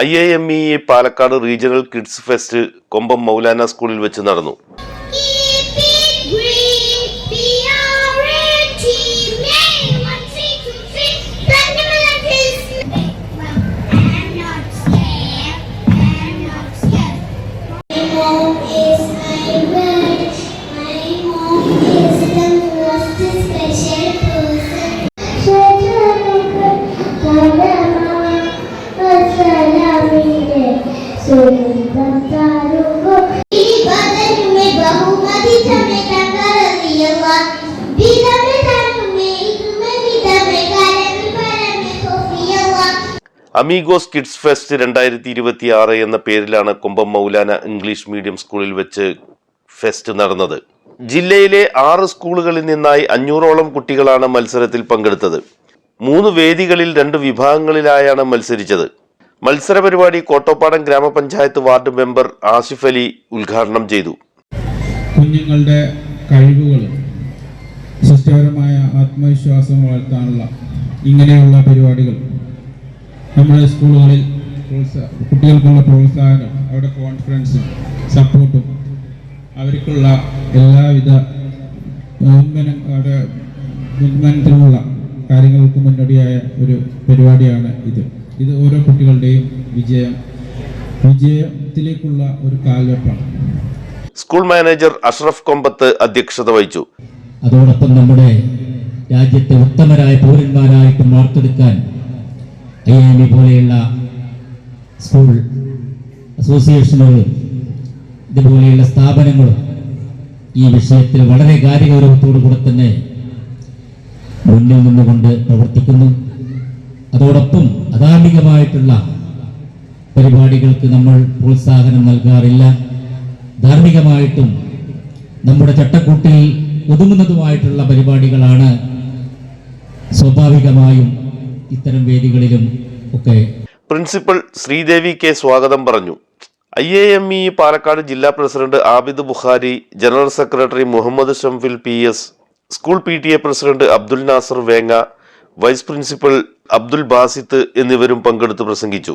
I A M E Palakkad regional kids fest Kombam Maulana സ്കൂളിൽ വെച്ച് നടന്നു. Amigos kids fest രണ്ടായിരത്തി ഇരുപത്തി ആറ് എന്ന പേരിലാണ് കുമ്പം മൗലാന ഇംഗ്ലീഷ് മീഡിയം സ്കൂളിൽ വെച്ച് ഫെസ്റ്റ് നടന്നത്. ജില്ലയിലെ ആറ് സ്കൂളുകളിൽ നിന്നായി അഞ്ഞൂറോളം കുട്ടികളാണ് മത്സരത്തിൽ പങ്കെടുത്തത്. മൂന്ന് വേദികളിൽ രണ്ട് വിഭാഗങ്ങളിലായാണ് മത്സരിച്ചത്. മത്സര പരിപാടി കോട്ടോപ്പാടം ഗ്രാമപഞ്ചായത്ത് വാർഡ് മെമ്പർ ആസിഫ് അലി ഉദ്ഘാടനം ചെയ്തു. കുഞ്ഞുങ്ങളുടെ കഴിവുകൾ സൃഷ്ടിപരമായ ആത്മവിശ്വാസം വളർത്താനുള്ള ഇങ്ങനെയുള്ള പരിപാടികൾ നമ്മുടെ സ്കൂളുകളിൽ കുട്ടികൾക്കുള്ള പ്രോത്സാഹനം അവരുടെ കോൺഫിഡൻസും സപ്പോർട്ടും അവർക്കുള്ള എല്ലാവിധ ഉന്മനത്തിലുള്ള കാര്യങ്ങൾക്ക് മുന്നോടിയായ ഒരു പരിപാടിയാണ് ഇത്. ഇത് ഓരോ കുട്ടികളുടെയും വിജയം. വിജയത്തിലേക്കുള്ള ഒരു കാൽവെപ്പാണ്. സ്കൂൾ മാനേജർ അഷ്റഫ് കൊമ്പത്ത് അധ്യക്ഷത വഹിച്ചു. അതോടൊപ്പം നമ്മുടെ രാജ്യത്തെ ഉത്തമരായ പൗരന്മാരായിട്ട് വാർത്തെടുക്കാൻ ഐ എം ഇ പോലെയുള്ള സ്കൂൾ അസോസിയേഷനുകളും ഇതുപോലെയുള്ള സ്ഥാപനങ്ങളും ഈ വിഷയത്തിൽ വളരെ കാര്യഗൗരവത്തോടു കൂടെ തന്നെ മുന്നിൽ നിന്നുകൊണ്ട് പ്രവർത്തിക്കുന്നു. അതോടൊപ്പം അധാർമികമായിട്ടുള്ള പരിപാടികൾക്ക് നമ്മൾ പ്രോത്സാഹനം നൽകാറില്ല. ധാർമ്മികമായിട്ടും നമ്മുടെ ചട്ടക്കൂട്ടിൽ ഒതുങ്ങുന്നതുമായിട്ടുള്ള പരിപാടികളാണ് സ്വാഭാവികമായും ഇത്തരം വേദികളിലും ഒക്കെ. പ്രിൻസിപ്പൽ ശ്രീദേവി കെ സ്വാഗതം പറഞ്ഞു. I A M E Palakkad ജില്ലാ president Abid Bukhari general secretary Muhammad Shamfil P S school P T A president Abdul Nasar Venga vice principal Abdul Basith എന്നിവരും പങ്കെടുത്ത് പ്രസംഗിച്ചു